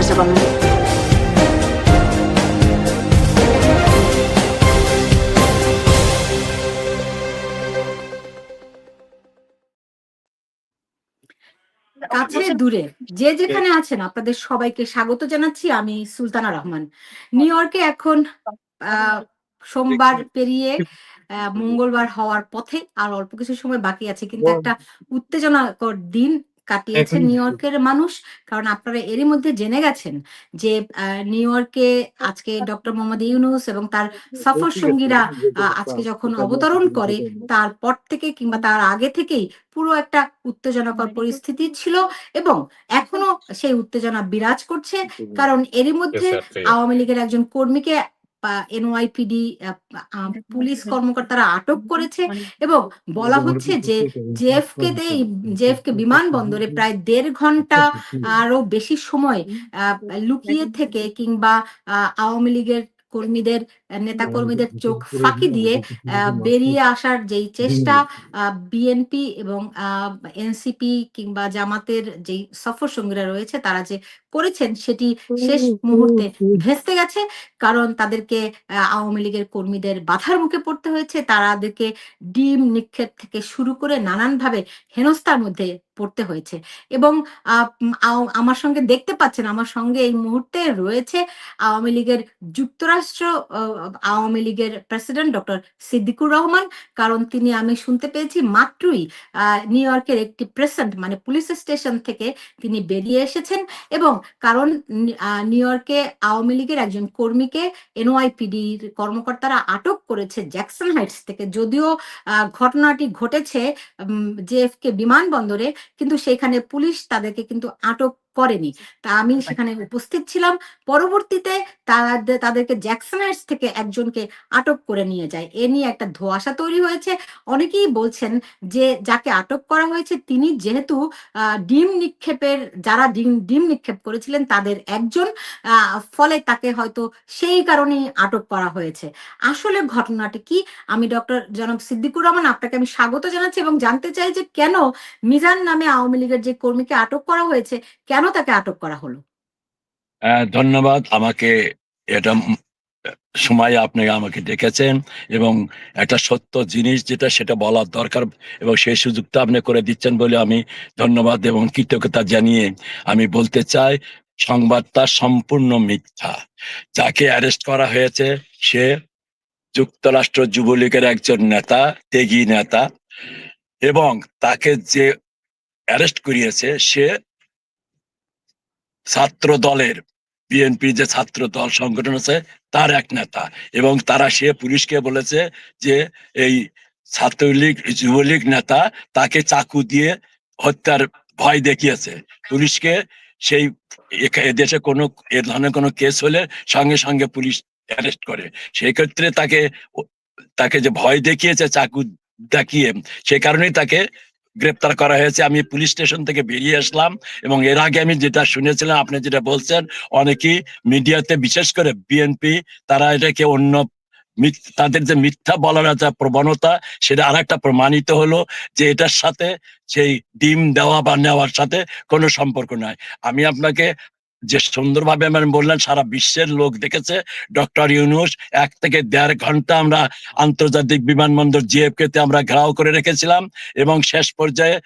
Reservoir. কাছে দূরে যে যেখানে আছেন আপনাদের সবাইকে স্বাগত জানাচ্ছি। আমি সুলতানা রহমান। নিউ ইয়র্কে এখন আহ, সোমবার পেরিয়ে আহ, মঙ্গলবার হওয়ার পথে আর অল্প কিছু সময় বাকি আছে কিন্তু একটা উত্তেজনাকর দিন কাটিয়েছে নিউ ইয়র্কের মানুষ। কারণ আপনারা এরই মধ্যে জেনে গেছেন যে নিউ ইয়র্কে আজকে ডক্টর মোহাম্মদ ইউনুস এবং তার সফর সঙ্গীরা আহ, আজকে যখন অবতরণ করে তারপর থেকে কিংবা তার আগে থেকেই পুরো একটা উত্তেজনাকর পরিস্থিতি ছিল এবং এখনও সেই উত্তেজনা বিরাজ করছে। কারণ এরই মধ্যে আওয়ামী লীগের একজন কর্মীকে এনওয়াইপিডি পুলিশ কর্মকর্তারা আটক করেছে এবং বলা হচ্ছে যে জেএফকে তে জেএফকে বিমানবন্দরে প্রায় দেড় ঘণ্টা আরও বেশি সময় আহ, লুকিয়ে থেকে কিংবা আহ, আওয়ামী লীগের কর্মীদের নেতা কর্মীদের চোখ ফাঁকি দিয়ে আহ, বেরিয়ে আসার যেই চেষ্টা বিএনপি এবং এনসিপি কিংবা জামাতের যেই সফর সঙ্গীরা রয়েছে তারা যে করেছেন সেটি শেষ মুহূর্তে ভেস্তে গেছে। কারণ তাদেরকে আওয়ামী লীগের কর্মীদের বাধার মুখে পড়তে হয়েছে। তাদেরকে ডিম নিক্ষেপ থেকে শুরু করে নানানভাবে হেনস্থার মধ্যে পড়তে হয়েছে। এবং আহ, আমার সঙ্গে দেখতে পাচ্ছেন আমার সঙ্গে এই মুহূর্তে রয়েছে আওয়ামী লীগের যুক্তরাষ্ট্র আওয়ামী লীগের প্রেসিডেন্ট ডক্টর সিদ্দিকুর রহমান কারণ তিনি, আমি শুনতে পেয়েছি, মাত্রই নিউ ইয়র্কের একটি প্রেসেন্ট মানে পুলিশ স্টেশন থেকে তিনি বেরিয়ে এসেছেন এবং কারণ নিউ ইয়র্কে আওয়ামী লীগের একজন কর্মীকে এনওয়াইপিডির কর্মকর্তারা আটক করেছে জ্যাকসন হাইটস থেকে। যদিও ঘটনাটি ঘটেছে জেএফকে বিমানবন্দরে, কিন্তু সেখানে পুলিশ তাদেরকে কিন্তু আটক করেনি তা আমি সেখানে উপস্থিত ছিলাম। পরবর্তীতে তাদেরকে জ্যাকসন হাইটস থেকে একজনকে আটক করে নিয়ে যায়। এ নিয়ে একটা ধোঁয়াশা তৈরি হয়েছে। অনেকেই বলছেন যে যাকে আটক করা হয়েছে তিনি যেহেতু আহ, ডিম নিক্ষেপের যারা ডিম ডিম নিক্ষেপ করেছিলেন তাদের একজন ফলে তাকে হয়তো সেই কারণেই আটক করা হয়েছে। আসলে ঘটনাটি কি? আমি ডক্টর জনাব সিদ্দিকুর রহমান আপনাকে আমি স্বাগত জানাচ্ছি এবং জানতে চাই যে কেন মিজান নামে আওয়ামী লীগের যে কর্মীকে আটক করা হয়েছে কেন তাকে আটক করা হলো? ধন্যবাদ, আমাকে এটা সময় আপনি আমাকে ডেকেছেন এবং একটা সত্য জিনিস যেটা সেটা বলার দরকার এবং সেই সুযোগটা আপনি করে দিচ্ছেন বলে আমি ধন্যবাদ এবং কৃতজ্ঞতা জানিয়ে আমি বলতে চাই, সংবাদটা সম্পূর্ণ মিথ্যা। যাকে অ্যারেস্ট করা হয়েছে, সে যুক্তরাষ্ট্র যুবলীগের একজন নেতা, তেগি নেতা এবং তাকে যে অ্যারেস্ট করিয়েছে, সে ছাত্র দলের বিএনপি যে ছাত্র দল সংগঠন আছে, তার এক নেতা। এবং তারা সে পুলিশকে বলেছে যে এই ছাত্রলীগ, যুবলীগ নেতা তাকে চাকু দিয়ে হত্যার ভয় দেখিয়েছে। পুলিশকে সেই এদেশে কোনো, এ ধরনের কোনো কেস হলে সঙ্গে সঙ্গে পুলিশ অ্যারেস্ট করে। সেই ক্ষেত্রে তাকে তাকে যে ভয় দেখিয়েছে, চাকু দেখিয়ে সেই কারণেই তাকে গ্রেপ্তার করা হয়েছে। আমি পুলিশ স্টেশন থেকে বেরিয়ে আসলাম এবং এর আগে আমি যেটা শুনেছিলাম, আপনি যেটা বলছেন, অনেকেই মিডিয়াতে, বিশেষ করে বিএনপি তারা এটাকে অন্য তাদের যে মিথ্যা বলার যা প্রবণতা, সেটা আর একটা প্রমাণিত হলো যে এটার সাথে সেই ডিম দেওয়া বা নেওয়ার সাথে কোনো সম্পর্ক নাই। আমি আপনাকে যে সুন্দরভাবে আমি বললেন, সারা বিশ্বের লোক দেখেছে। ডক্টর ইউনুস, এক থেকে দেড় ঘণ্টা আমরা আন্তর্জাতিক বিমানবন্দর জিএফকে তে আমরা ঘেরাও করে রেখেছিলাম এবং শেষ পর্যায়ে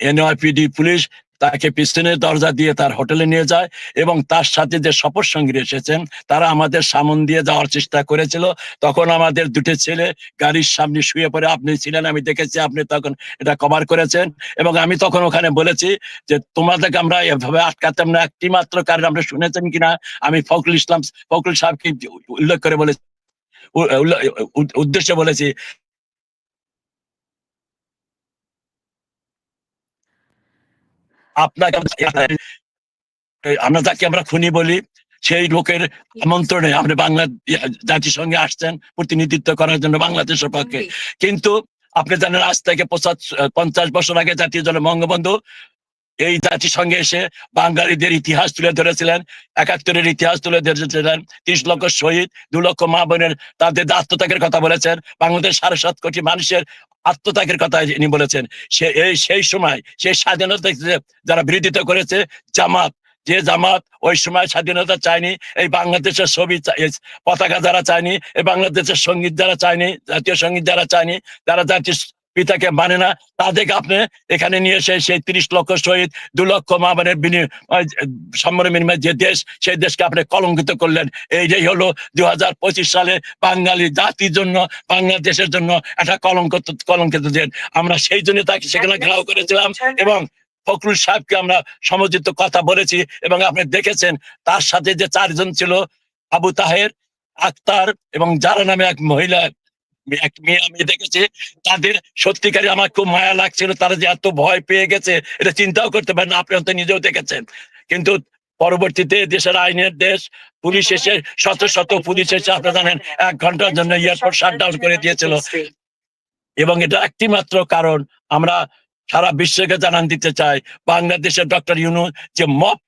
এনআরপিডি পুলিশ তাকে পিছনের দরজা দিয়ে তার হোটেলে নিয়ে যায় এবং তার সাথে যে সফর সঙ্গী এসেছেন, তারা আমাদের সামন দিয়ে যাওয়ার চেষ্টা করেছিল। তখন আমাদের দুটো ছেলে গাড়ির সামনে শুয়ে পড়ে, আপনি ছিলেন, আমি দেখেছি, আপনি তখন এটা কভার করেছেন। এবং আমি তখন ওখানে বলেছি যে, তোমাদেরকে আমরা এভাবে আটকাতাম না, একটি মাত্র কারণ আমরা শুনেছেন কিনা? আমি ফখরুল ইসলাম, ফখরুল সাহেবকে উল্লেখ করে বলেছি উদ্দেশ্যে বলেছি আপনাকে আমরা- তাকে যাকে আমরা খুনি বলি সেই লোকের আমন্ত্রণে আপনি বাংলা জাতিসংঘে আসছেন প্রতিনিধিত্ব করার জন্য বাংলাদেশের পক্ষে। কিন্তু আপনি জানেন আজ থেকে পঞ্চাশ বছর আগে জাতীয় জন বঙ্গবন্ধু এই জাতিসংঘে এসে বাঙালিদের ইতিহাস তুলে ধরেছিলেন একাত্তরের ইতিহাস তুলে ধরেছিলেন, ত্রিশ লক্ষ শহীদ, দু লক্ষ মা বোনের, তাদের আত্মত্যাগের কথা বলেছেন বাংলাদেশ সাড়ে সাত কোটি মানুষের আত্মত্যাগের কথা ইনি বলেছেন। সে এই, সেই সময়, সেই স্বাধীনতা যারা বিরোধিতা করেছে, জামাত, যে জামাত ওই সময় স্বাধীনতা চায়নি, এই বাংলাদেশের ছবি পতাকা যারা চায়নি, এই বাংলাদেশের সংগীত যারা চায়নি, জাতীয় সংগীত যারা চায়নি যারা জাতীয় পিতাকে মানে না, তাদেরকে আপনি এখানে নিয়ে এসে সেই তিরিশ লক্ষ শহীদ দু লক্ষ মা বোনের বিনিময় সম্মান বিনিময় যে দেশ, সেই দেশকে আপনি কলঙ্কিত করলেন। এইটাই হলো দুই হাজার পঁচিশ সালে বাঙালি জাতির জন্য, বাংলাদেশের জন্য একটা কলঙ্ক কলঙ্কিত দেন আমরা সেই জন্য তাকে সেখানে ঘেরাও করেছিলাম এবং ফখরুল সাহেবকে আমরা সমুচিত কথা বলেছি এবং আপনি দেখেছেন, তার সাথে যে চারজন ছিল, আবু তাহের, আক্তার এবং যারা নামে এক মহিলা এক মেয়ে আমি দেখেছি, তাদের সত্যিকারই আমার খুব মায়া লাগছিল, তারা যে এত ভয় পেয়ে গেছে, এটা চিন্তাও করতে পারেন আপনি হয়তো নিজেও দেখেছেন। কিন্তু পরবর্তীতে দেশের আইনের দেশ, পুলিশ এসে শত শত পুলিশ এসে, আপনারা জানেন, এক ঘণ্টার জন্য এয়ারপোর্ট শাটডাউন করে দিয়েছিল। এবং এটা একটি মাত্র কারণ, আমরা সারা বিশ্বকে জানান দিতে চাই, বাংলাদেশের ডক্টর ইউনু যে মপ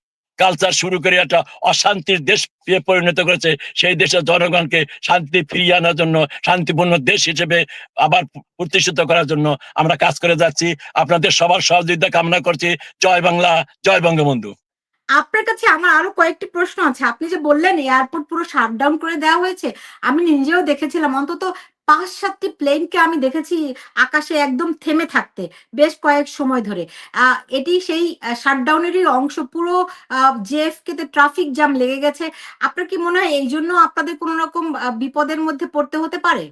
কালচার শুরু করে একটা অশান্তির দেশ পরিণত করেছে। সেই দেশের জনগণকে শান্তি ফিরিয়ে আনার জন্য, শান্তিপূর্ণ দেশ হিসেবে আবার প্রতিষ্ঠিত করার জন্য আমরা কাজ করে যাচ্ছি। আপনাদের সবার সহযোগিতা কামনা করছি। জয় বাংলা, জয় বঙ্গবন্ধু। আপনার কাছে আমার আরও কয়েকটি প্রশ্ন আছে। আপনি যে বললেন, এয়ারপোর্ট পুরো শাটডাউন করে দেওয়া হয়েছে, আমি নিজেও দেখেছিলাম। অন্তত পাঁচ সাতটি প্লেনকে আমি দেখেছি আকাশে একদম থেমে থাকতে বেশ কয়েক সময় ধরে। এটি সেই শাটডাউনেরই অংশ। পুরো জেএফকে তে ট্রাফিক জ্যাম লেগে গেছে। আপনার কি মনে হয় এই জন্য আপনাদের কোনো রকম বিপদের মধ্যে পড়তে হতে পারে?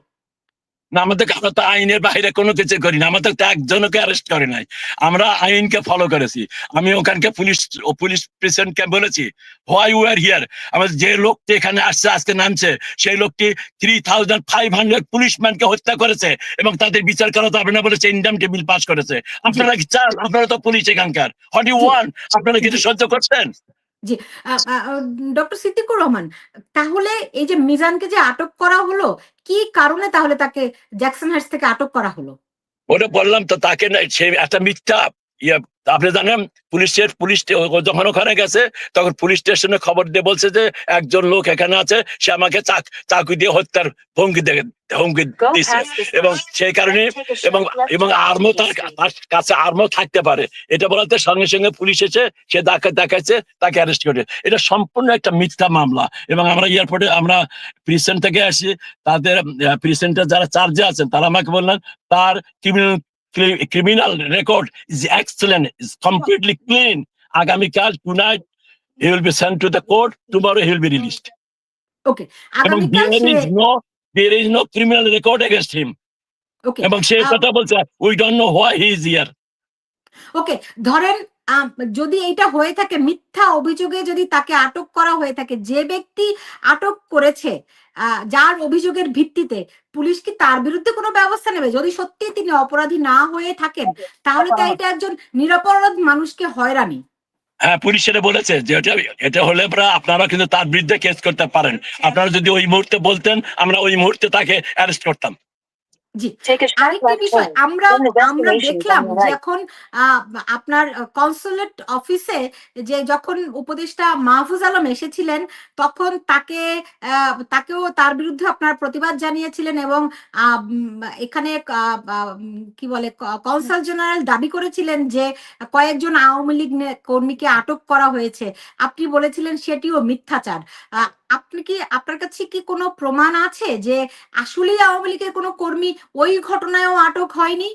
না আমাদের আমরা তো আইনের বাইরে কোনো কিছু করি না। আমাদের তো একজনকে অ্যারেস্ট করে নাই। আমরা আইনকে ফলো করেছি। আমি ওখানকে পুলিশ পুলিশ প্রেসিডেন্টকে বলেছি হোয়াই ইউ আর হিয়ার আমার যে লোকটি এখানে আসছে আজকে নামছে সেই লোকটি থ্রি থাউজেন্ড ফাইভ হান্ড্রেড পুলিশম্যানকে হত্যা করেছে এবং তাদের বিচার করা যাবে না বলেছে ইন্ডাম টেবিল পাস করেছে। আপনারা কি চান? আপনারা তো পুলিশ এখানকার। হোয়াট ইউ ওয়ান আপনারা কিছু সহ্য করছেন? ডক্টর সিদ্দিকুর রহমান, তাহলে এই যে মিজানকে যে আটক করা হলো, কি কারণে তাহলে তাকে জ্যাকসন হাইটস থেকে আটক করা হলো? ওটা বললাম তো, তাকে না, সে একটা মিথ্যা ইয়ে আপনি জানেন পুলিশের পুলিশ যখন ওখানে গেছে তখন পুলিশ স্টেশনে খবর দিয়ে বলছে যে একজন লোক এখানে আছে সে আমাকে চাক চাকু দিয়ে হত্যার হুমকি হুমকি দিছে এবং সেই কারণে এবং এবং আর্মও তার তার কাছে আর্মও থাকতে পারে। এটা বলাতে সঙ্গে সঙ্গে পুলিশ এসে সে দেখা দেখাচ্ছে তাকে অ্যারেস্ট করে। এটা সম্পূর্ণ একটা মিথ্যা মামলা। এবং আমরা এয়ারপোর্টে আমরা প্রিসেন্ট থেকে আসি তাদের প্রিসেন্টের যারা চার্জে আছেন তারা আমাকে বললেন তার criminal criminal record is excellent is completely clean আগামীকাল tonight he will be sent to the court tomorrow he will be released okay এবং আগামীকাল there say is no there is no criminal record against him okay এবং সে আহ, কথা বলছে we don't know why he is here okay ধরেন আম, যদি এটা হয়ে থাকে মিথ্যা অভিযোগে যদি তাকে আটক করা হয়ে থাকে যে ব্যক্তি আটক করেছে যার অভিযোগের ভিত্তিতে পুলিশ কি তার বিরুদ্ধে কোনো ব্যবস্থা নেবে? যদি সত্যি তিনি অপরাধী না হয়ে থাকেন তাহলে তো এটা একজন নিরপরাধ মানুষকে হয়রানি। হ্যাঁ পুলিশ সেটা বলেছে যে এটা এটা হলে পরে আপনারা কিন্তু তার বিরুদ্ধে কেস করতে পারেন। আপনারা যদি ওই মুহূর্তে বলতেন আমরা ওই মুহূর্তে তাকে অ্যারেস্ট করতাম। জি আরেকটি বিষয় আমরা আমরা দেখলাম on your যে এখন আহ, আপনার কনসুলেট অফিসে যে যখন উপদেষ্টা মাহফুজ আলম এসেছিলেন তখন তাকে তাকেও তার বিরুদ্ধে আপনার প্রতিবাদ জানিয়েছিলেন এবং আহ, এখানে কি বলে কনসাল জেনারেল দাবি করেছিলেন যে কয়েকজন আওয়ামী লীগ কর্মীকে আটক করা হয়েছে। আপনি বলেছিলেন সেটিও মিথ্যাচার। আপনি কি, আপনার কাছে কি কোনো প্রমাণ আছে যে আসলেই আওয়ামী লীগের কোনো কর্মী ওই ঘটনায়ও আটক হয়নি?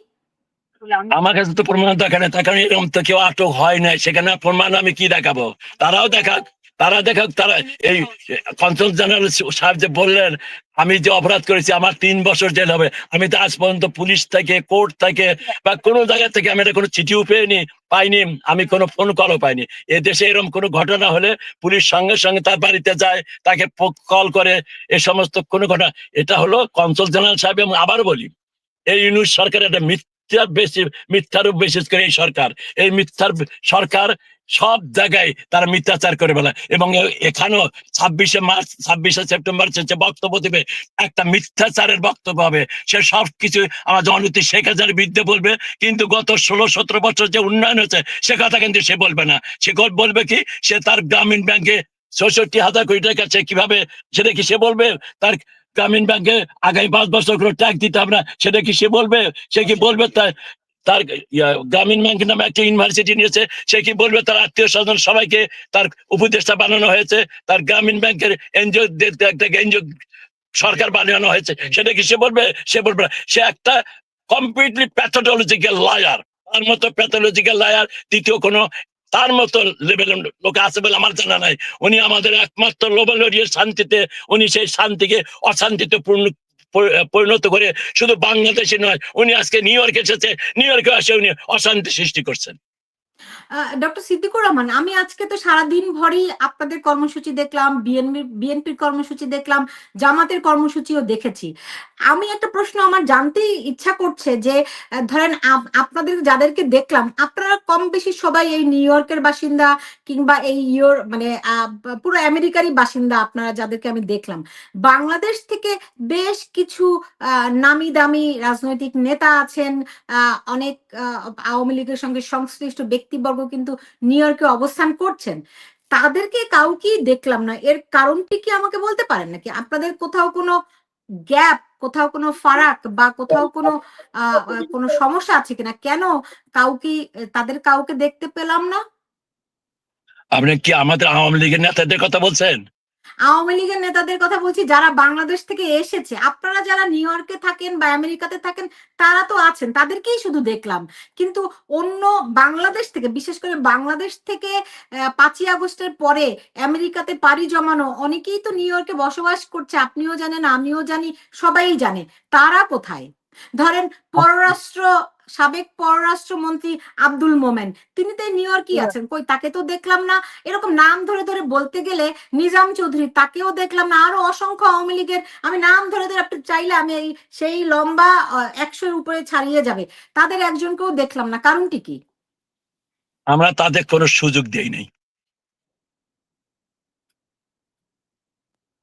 আমার কাছে তো প্রমাণ দেখানে তার কারণ এরকম তো কেউ আটক হয় নাই, সেখানে প্রমাণ আমি কি দেখাবো? তারাও দেখাক। তারা দেখাক তারা এই কনসল জেনারেল সাহেব যে বললেন, আমি যে অপরাধ করেছি, আমার তিন বছর জেল হবে। আমি তো আজ পর্যন্ত পুলিশ থেকে, কোর্ট থেকে বা কোনো জায়গা থেকে আমি এটা কোনো চিঠিও পেইনি, পাইনি, আমি কোনো ফোন কলও পাইনি। এ দেশে এরকম কোনো ঘটনা হলে পুলিশ সঙ্গে সঙ্গে তার বাড়িতে যায়, তাকে কল করে, এ সমস্ত কোনো ঘটনা। এটা হলো কনসল জেনারেল সাহেব এবং আবার বলি, এই ইউনিট সরকার একটা মিথ্যা বেশি মিথ্যার উপর বিশেষ করে এই সরকার। এই মিথ্যার সরকার সব জায়গায় তারা মিথ্যাচার করে বলে এবং এখানেও ছাব্বিশে মার্চ, ছাব্বিশে সেপ্টেম্বর সে বক্তব্য দেবে। একটা মিথ্যাচারের বক্তব্য হবে। সে সব কিছু আমার জননীতি শেখ হাজার বিরুদ্ধে বলবে। কিন্তু গত ষোলো, সতেরো বছর যে উন্নয়ন হয়েছে, সে কথা কিন্তু সে বলবে না। সে বলবে কি, সে তার গ্রামীণ ব্যাংকে ছষট্টি হাজার কোটি টাকা সে কীভাবে সেটা কি সে বলবে, তার গ্রামীণ ব্যাংকে আগামী পাঁচ বছর কোনো ট্যাক্স দিতে হবে না। সেটা কি সে বলবে, সে কি বলবে তার তার গ্রামীণ ব্যাংক নামে একটা ইউনিভার্সিটি নিয়েছে, সে কি বলবে তার আত্মীয় স্বজন সবাইকে তার উপদেষ্টা বানানো হয়েছে, তার গ্রামীণ ব্যাংকের এনজিও এনজিও সরকার বানানো হয়েছে, সেটা কি সে বলবে? সে বলবে সে একটা কমপ্লিটলি প্যাথোলজিক্যাল লায়ার তার মতো প্যাথোলজিক্যাল লায়ার দ্বিতীয় কোনো তার মতো লেভেলের লোক আছে বলে আমার জানা নাই। উনি আমাদের একমাত্র লোবালরিয়ে শান্তিতে, উনি সেই শান্তিকে অশান্তিতে পূর্ণ পরি- পরিণত করে শুধু বাংলাদেশে নয়, উনি আজকে নিউ ইয়র্ক এসেছে নিউ ইয়র্কে আসে, উনি অশান্তি সৃষ্টি করছেন। ডক্টর সিদ্দিকুর রহমান, আমি আজকে তো সারাদিন ভরই আপনাদের কর্মসূচি দেখলাম বিএনপি বিএনপির কর্মসূচি দেখলাম, জামাতের কর্মসূচিও দেখেছি। আমি একটা প্রশ্ন, আমার জানতেই ইচ্ছা করছে যে ধরেন আপনাদের যাদেরকে দেখলাম, আপনারা কম বেশি সবাই এই নিউ ইয়র্কের বাসিন্দা কিংবা এই ইয়োর মানে পুরো আমেরিকারই বাসিন্দা আপনারা যাদেরকে আমি দেখলাম। বাংলাদেশ থেকে বেশ কিছু নামি দামি রাজনৈতিক নেতা আছেন অনেক আওয়ামী লীগের সঙ্গে সংশ্লিষ্ট ব্যক্তিবর্গ কিন্তু নিউ ইয়র্কে অবস্থান করছেন। তাদেরকে কাউকেই দেখলাম না। এর কারণটি কি আমাকে বলতে পারেন নাকি? আপনাদের কোথাও কোনো গ্যাপ, কোথাও কোনো ফারাক বা কোথাও কোনো কোনো সমস্যা আছে কিনা? কেন কাউকে তাদের কাউকে দেখতে পেলাম না? আপনি কি আমাদের আওয়ামী লীগের নেতাদের কথা বলছেন? আওয়ামী লীগের নেতাদের কথা বলছি, যারা বাংলাদেশ থেকে এসেছে, আপনারা যারা নিউ ইয়র্কে থাকেন বা আমেরিকাতে থাকেন, তারা তো আছেন, তাদেরকেই শুধু দেখলাম। কিন্তু অন্য বাংলাদেশ থেকে, বিশেষ করে বাংলাদেশ থেকে পাঁচই আগস্টের পরে আমেরিকাতে পাড়ি জমানো, অনেকেই তো নিউ ইয়র্কে বসবাস করছে, আপনিও জানেন, আমিও জানি, সবাই জানে, তারা কোথায়? ধরেন পররাষ্ট্র সাবেক পররাষ্ট্রমন্ত্রী আব্দুল মোমেন তিনি তো নিউ ইয়র্কই আছেন কই তাকে তো দেখলাম না। এরকম নাম ধরে ধরে বলতে গেলে নিজাম চৌধুরী তাকেও দেখলাম না। আরও অসংখ্য আওয়ামী লীগের আমি নাম ধরে ধরে আপনি চাইলে আমি এই সেই লম্বা একশোর উপরে ছাড়িয়ে যাবে। তাদের একজনকেও দেখলাম না কারণটি কি? আমরা তাদের কোনো সুযোগ দেই নাই।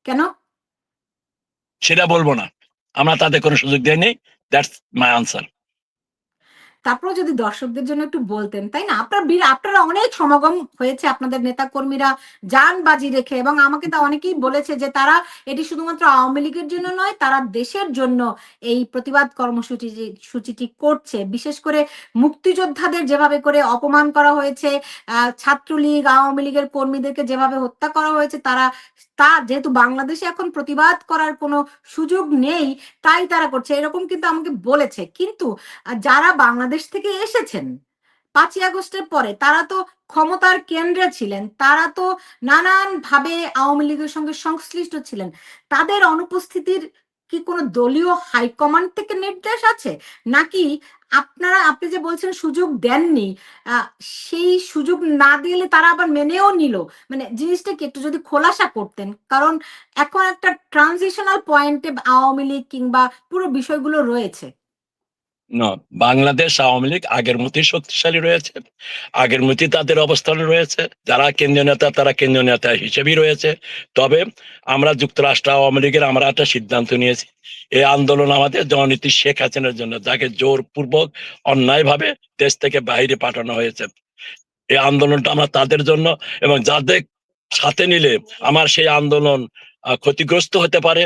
কেন? সেটা বলব না। আমরা তাদের কোনো সুযোগ দেয়নি দ্যাটস মাই আনসার তারপরে যদি দর্শকদের জন্য একটু বলতেন, তাই না? আপনার আপনারা অনেক সমাগম হয়েছে আপনাদের নেতা কর্মীরা যান বাজি রেখে এবং আমাকে তা অনেকেই বলেছে যে তারা এটি শুধুমাত্র আওয়ামী লীগের জন্য নয়, তারা দেশের জন্য এই প্রতিবাদ কর্মসূচি সূচিটি করছে। বিশেষ করে মুক্তিযোদ্ধাদের যেভাবে করে অপমান করা হয়েছে ছাত্রলীগ, আওয়ামী লীগের কর্মীদেরকে যেভাবে হত্যা করা হয়েছে, তারা, তা যেহেতু বাংলাদেশে এখন প্রতিবাদ করার কোনো সুযোগ নেই, তাই তারা করছে। এরকম কিন্তু আমাকে বলেছে। কিন্তু যারা বাংলাদেশ থেকে এসেছেন। পাঁচই আগস্টের পরে তারা তো ক্ষমতার কেন্দ্রে ছিলেন, তারা তো নানান ভাবে আওয়ামী লীগের সঙ্গে সংশ্লিষ্ট ছিলেন। তাদের অনুপস্থিতির কি কোনো দলীয় হাইকমান্ড থেকে নির্দেশ আছে? নাকি আপনারা, আপনি যে বলছেন সুযোগ দেননি সেই সুযোগ না দিলে তারা আবার মেনেও নিল? মানে জিনিসটা কি একটু যদি খোলাসা করতেন? কারণ এখন একটা ট্রানজিশনাল পয়েন্টে আওয়ামী লীগ কিংবা পুরো বিষয়গুলো রয়েছে। না, বাংলাদেশ আওয়ামী লীগ আগের মতোই শক্তিশালী রয়েছে, আগের মতোই তাদের অবস্থান রয়েছে, যারা কেন্দ্রীয় নেতা তারা কেন্দ্রীয় নেতা হিসেবেই রয়েছে। তবে আমরা যুক্তরাষ্ট্র আওয়ামী লীগের আমরা একটা সিদ্ধান্ত নিয়েছি, এই আন্দোলন আমাদের জননীতি শেখ হাসিনার জন্য, যাকে জোরপূর্বক অন্যায়ভাবে দেশ থেকে বাইরে পাঠানো হয়েছে। এই আন্দোলনটা আমরা তাদের জন্য এবং যাদের সাথে নিলে আমার সেই আন্দোলন ক্ষতিগ্রস্ত হতে পারে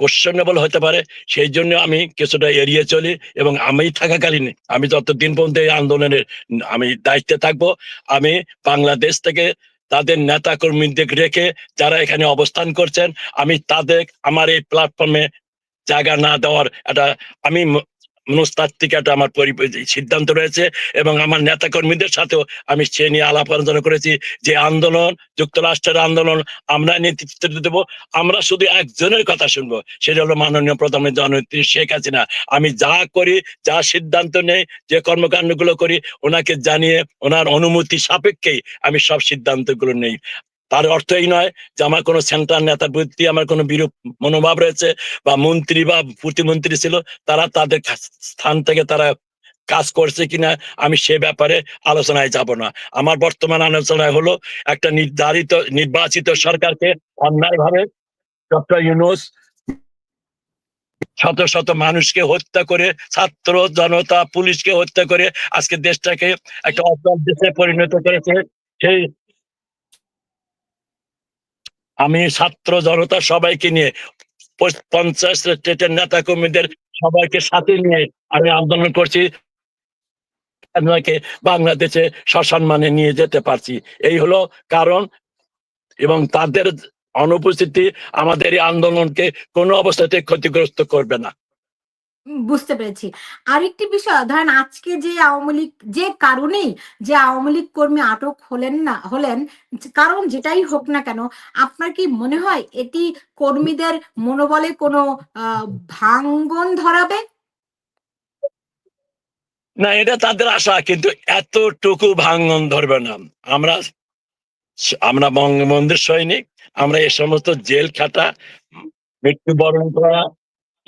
কোশ্চেনেবল হতে পারে সেই জন্য আমি কিছুটা এড়িয়ে চলি এবং আমি থাকাকালীন আমি যতদিন পর্যন্ত এই আন্দোলনের, আমি দায়িত্বে থাকব, আমি বাংলাদেশ থেকে তাদের নেতা কর্মীদের রেখে যারা এখানে অবস্থান করছেন, আমি তাদের, আমার এই প্ল্যাটফর্মে জায়গা না দেওয়ার এটা আমি ম- মনস্তাত্ত্বিক একটা আমার সিদ্ধান্ত রয়েছে এবং আমার নেতা কর্মীদের সাথেও আমি সে নিয়ে আলাপ আলোচনা করেছি যে আন্দোলন, যুক্তরাষ্ট্রের আন্দোলন আমরা নেতৃত্ব দেব, আমরা শুধু একজনের কথা শুনব। সেটা হলো মাননীয় প্রধানমন্ত্রী জননেত্রী শেখ হাসিনা। আমি যা করি, যা সিদ্ধান্ত নেই, যে কর্মকাণ্ডগুলো করি, ওনাকে জানিয়ে, ওনার অনুমতি সাপেক্ষেই আমি সব সিদ্ধান্তগুলো নেই। তার অর্থ এই নয় যে আমার কোনো সেন্ট্রাল নেতার প্রতি আমার কোনো বিরূপ মনোভাব রয়েছে বা মন্ত্রী বা প্রতিমন্ত্রী ছিল, তারা তাদের স্থান থেকে তারা কাজ করছে কিনা আমি সে ব্যাপারে আলোচনায় যাব না। আমার বর্তমান আলোচনায় হলো একটা নির্ধারিত, নির্বাচিত সরকারকে অন্যায়ভাবে ডক্টর ইউনুস শত শত মানুষকে হত্যা করে, ছাত্র জনতা, পুলিশকে হত্যা করে আজকে দেশটাকে একটা অচল দেশে পরিণত করেছে। সেই আমি ছাত্র জনতা সবাইকে নিয়ে পঞ্চাশ স্টেটের নেতা কর্মীদের সবাইকে সাথে নিয়ে আমি আন্দোলন করছি। আপনাকে বাংলাদেশে সসম্মানে নিয়ে যেতে পারছি। এই হলো কারণ এবং তাদের অনুপস্থিতি আমাদের এই আন্দোলনকে কোনো অবস্থাতে ক্ষতিগ্রস্ত করবে না। বুঝতে পেরেছি। আরেকটি বিষয়, ধরেন আজকে যে আওয়ামী লীগ, যে কারণেই যে আওয়ামী লীগ কর্মী আটক হলেন না, হলেন কারণ যেটাই হোক না কেন, আপনার কি মনে হয় এটি কর্মীদের মনোবলে কোনো ভাঙ্গন ধরাবে? না, এটা তাদের আশা, কিন্তু এতটুকু ভাঙ্গন ধরবে না। আমরা আমরা বঙ্গবন্ধুর সৈনিক, আমরা এ সমস্ত জেল খাটা, মৃত্যুবরণ করা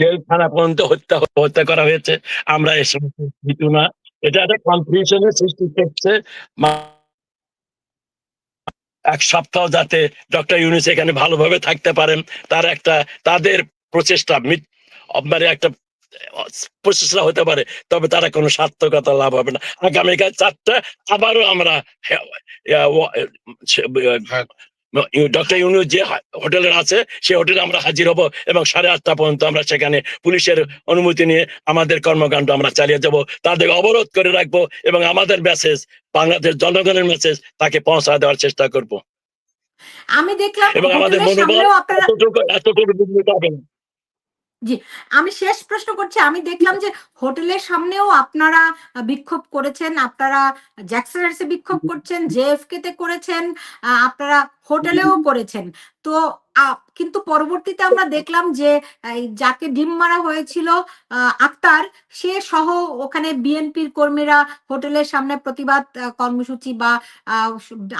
জেলখানা পর্যন্ত হত্যা হত্যা করা হয়েছে। আমরা এই সমস্ত না। এটা একটা কনফিউশনের সৃষ্টি করছে। এক সপ্তাহ যাতে ডক্টর ইউনুস এখানে ভালোভাবে থাকতে পারেন, তার একটা, তাদের প্রচেষ্টা মানে একটা প্রচেষ্টা হতে পারে, তবে তারা কোনো সার্থকতা লাভ হবে না। আগামীকাল চারটা, আবারও আমরা ডক্টর ইউনুস যে হোটেলে আছে সেই হোটেলে আমরা হাজির হব এবং সাড়ে আটটা পর্যন্ত আমরা সেখানে পুলিশের অনুমতি নিয়ে আমাদের কর্মকাণ্ড আমরা চালিয়ে যাব। তাদের অবরোধ করে রাখব এবং আমাদের মেসেজ বাংলাদেশ জনগণের মেসেজ তাকে পৌঁছা দেওয়ার চেষ্টা করব। আমি দেখলাম এবং আমাদের মনোবল এতটুকু এতটুকু না। আমি শেষ প্রশ্ন করছি আমি দেখলাম যে হোটেলের সামনেও আপনারা বিক্ষোভ করেছেন, আপনারা জ্যাকসনার্সে বিক্ষোভ করছেন জেএফকে তে করেছেন আপনারা হোটেলেও করেছেন তো কিন্তু পরবর্তীতে আমরা দেখলাম যে যাকে ডিম মারা হয়েছিল আক্তার, সে সহ ওখানে বিএনপির কর্মীরা হোটেলের সামনে প্রতিবাদ কর্মসূচি বা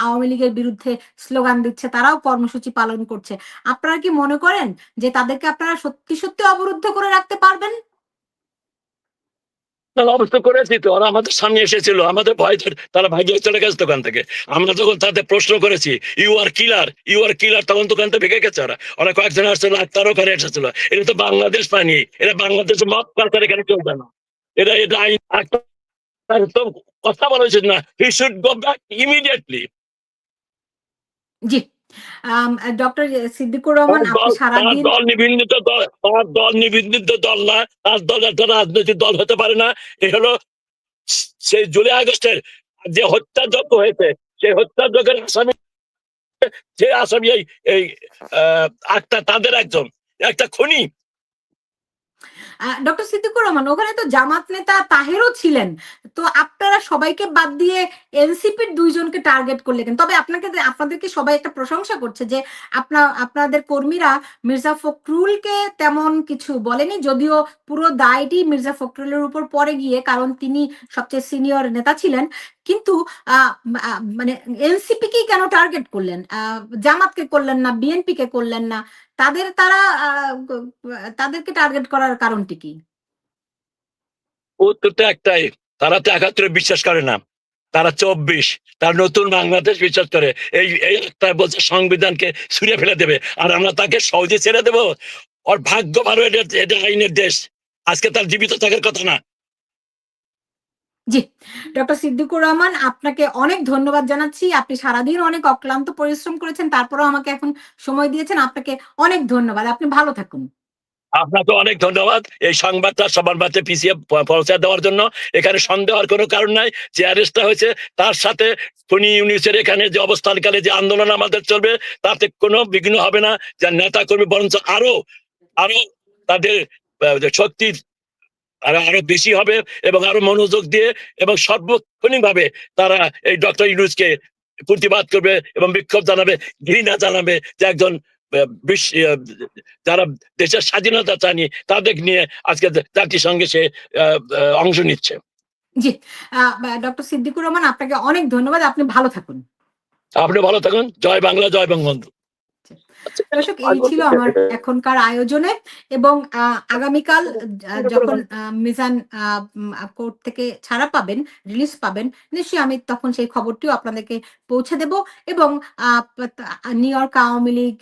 আওয়ামী লীগের বিরুদ্ধে স্লোগান দিচ্ছে, তারাও কর্মসূচি পালন করছে। আপনারা কি মনে করেন যে তাদেরকে আপনারা সত্যি সত্যি অবরুদ্ধ করে রাখতে পারবেন? তারা অবস্থা করেছি তো। ওরা আমাদের সামনে এসেছিল, আমাদের ভয় তারা ভাগিয়ে চলে গেছে দোকান থেকে। আমরা যখন তাদের প্রশ্ন করেছি you are killer you are killer তখন দোকান থেকে ভেঙে গেছে ওরা। ওরা কয়েকজন আসছিল আক্তার ওখানে এসেছিল। এটা তো বাংলাদেশ পানি এটা বাংলাদেশের মত কালচার এখানে চলবে না। এটা এটা আইন তো কথা বলা উচিত না। He should go back immediately ji. Doctor Siddiqur Rahman আপনি তার সারাদিন দল নিবিন্দিত দল দল নিবিন্দিত দল না। দল একটা রাজনৈতিক দল হতে পারে না। এ হলো সেই জুলাই আগস্টের যে হত্যাযজ্ঞ হয়েছে সেই হত্যাযজ্ঞের আসামি যে আসামি এই আক্তার তাদের একজন। একটা খুনি। ডক্টর সিদ্দিকুর রহমান, ওখানে তো জামাত নেতা তাহেরও ছিলেন। তো আপনারা সবাইকে বাদ দিয়ে এনসিপির দুইজনকে টার্গেট করলেন তবে আপনাকে আপনাদেরকে সবাই একটা প্রশংসা করছে যে আপনার আপনাদের কর্মীরা মির্জা ফখরুলকে তেমন কিছু বলেনি, যদিও পুরো দায়টি মির্জা ফখরুলের উপর পড়ে গিয়ে, কারণ তিনি সবচেয়ে সিনিয়র নেতা ছিলেন। কিন্তু মানে এনসিপি কেই কেন টার্গেট করলেন? জামাতকে করলেন না বিএনপি কে করলেন না? তাদের তারা তাদেরকে টার্গেট করার কারণটি কি? উত্তর তো একটাই, তারা তো একাত্তরে বিশ্বাস করে না। তারা চব্বিশ, তার নতুন বাংলাদেশ বিশ্বাস করে। এই এই একটা বলছে সংবিধানকে ছুঁড়ে ফেলে দেবে, আর আমরা তাকে সহজে ছেড়ে দেবো। ওর ভাগ্য ভালো, এটা এটা আইনের দেশ। আজকে তার জীবিত থাকার কথা না। জি ডক্টর সিদ্দিকুর রহমান আপনাকে অনেক ধন্যবাদ জানাচ্ছি। আপনি সারাদিন অনেক অক্লান্ত পরিশ্রম করেছেন তারপরেও আমাকে এখন সময় দিয়েছেন। আপনাকে অনেক ধন্যবাদ। আপনি ভালো থাকুন। আপনাকে অনেক ধন্যবাদ এই সংবাদটা সবার মাঝে পিছিয়ে পৌঁছে দেওয়ার জন্য। এখানে সন্দেহ কোনো কারণ নাই। যে অ্যারেস্টটা হয়েছে তার সাথে খনি ইউনিসের এখানে যে অবস্থানকালে যে আন্দোলন আমাদের চলবে তাতে কোনো বিঘ্ন হবে না। যে নেতা কর্মী বরঞ্চ আরও আরও তাদের আহ, শক্তি আরও আরও বেশি হবে এবং আরও মনোযোগ দিয়ে এবং সর্বক্ষণিক ভাবে তারা এই ডক্টর ইউনুসকে প্রতিবাদ করবে এবং বিক্ষোভ জানাবে ঘৃণা জানাবে যে একজন যারা দেশের স্বাধীনতা চানি তাদের নিয়ে আজকে জাতিসংঘে সে অংশ নিচ্ছে। জি ডক্টর সিদ্দিকুর রহমান আপনাকে অনেক ধন্যবাদ। আপনি ভালো থাকুন। আপনি ভালো থাকুন। জয় বাংলা জয় বঙ্গবন্ধু। দর্শক এই ছিল আমার এখনকার আয়োজনে এবং আগামীকাল যখন মিজান কোর্ট থেকে ছাড়া পাবেন রিলিজ পাবেন নিশ্চয়ই আমি তখন সেই খবরটিও আপনাদেরকে পৌঁছে দেব এবং নিউ ইয়র্ক আওয়ামী লীগ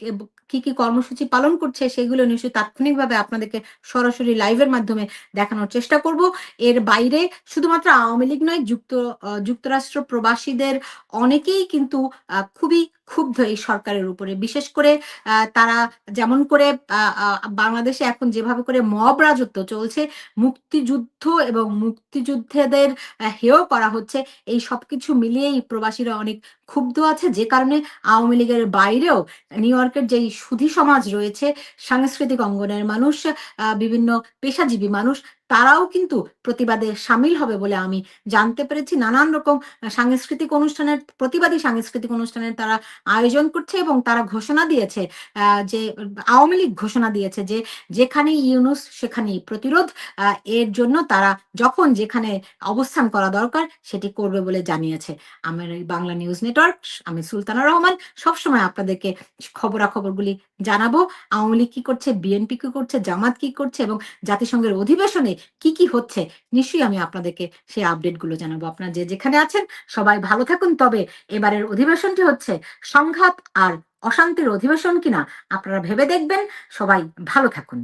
কি কি কর্মসূচি পালন করছে সেগুলো নিশ্চয়ই তাৎক্ষণিকভাবে আপনাদেরকে সরাসরি লাইভের মাধ্যমে দেখানোর চেষ্টা করব। এর বাইরে শুধুমাত্র আওয়ামী লীগ নয় যুক্ত যুক্তরাষ্ট্র প্রবাসীদের অনেকেই কিন্তু আহ, খুবই ক্ষুব্ধ এই সরকারের উপরে। বিশেষ করে তারা যেমন করে বাংলাদেশে এখন যেভাবে করে মব রাজত্ব চলছে, মুক্তিযুদ্ধ এবং মুক্তিযুদ্ধেদের হেয় করা হচ্ছে, এই সবকিছু মিলিয়েই প্রবাসীরা অনেক ক্ষুব্ধ আছে। যে কারণে আওয়ামী লীগের বাইরেও নিউ ইয়র্কের যেই সুধী সমাজ রয়েছে, সাংস্কৃতিক অঙ্গনের মানুষ বিভিন্ন পেশাজীবী মানুষ তারাও কিন্তু প্রতিবাদে সামিল হবে বলে আমি জানতে পেরেছি। নানান রকম সাংস্কৃতিক অনুষ্ঠানের, প্রতিবাদী সাংস্কৃতিক অনুষ্ঠানের তারা আয়োজন করছে এবং তারা ঘোষণা দিয়েছে যে, আওয়ামী লীগ ঘোষণা দিয়েছে যে, যেখানেই ইউনুস, সেখানেই প্রতিরোধ এর জন্য তারা যখন যেখানে অবস্থান করা দরকার, সেটি করবে বলে জানিয়েছে। আমার এই বাংলা নিউজ নেটওয়ার্ক, আমি সুলতানা রহমান, সবসময় আপনাদেরকে খবরাখবরগুলি জানাব। আওয়ামী লীগ কি করছে, বিএনপি কি করছে, জামাত কি করছে এবং জাতিসংঘের অধিবেশনে কি কি হচ্ছে? নিশ্চয়ই আমি আপনাদেরকে সেই আপডেটগুলো জানাব। আপনারা যে যেখানে আছেন, সবাই ভালো থাকুন। তবে এবারের অধিবেশনটি হচ্ছে সংঘাত আর অশান্তির অধিবেশন কিনা আপনারা ভেবে দেখবেন। সবাই ভালো থাকুন।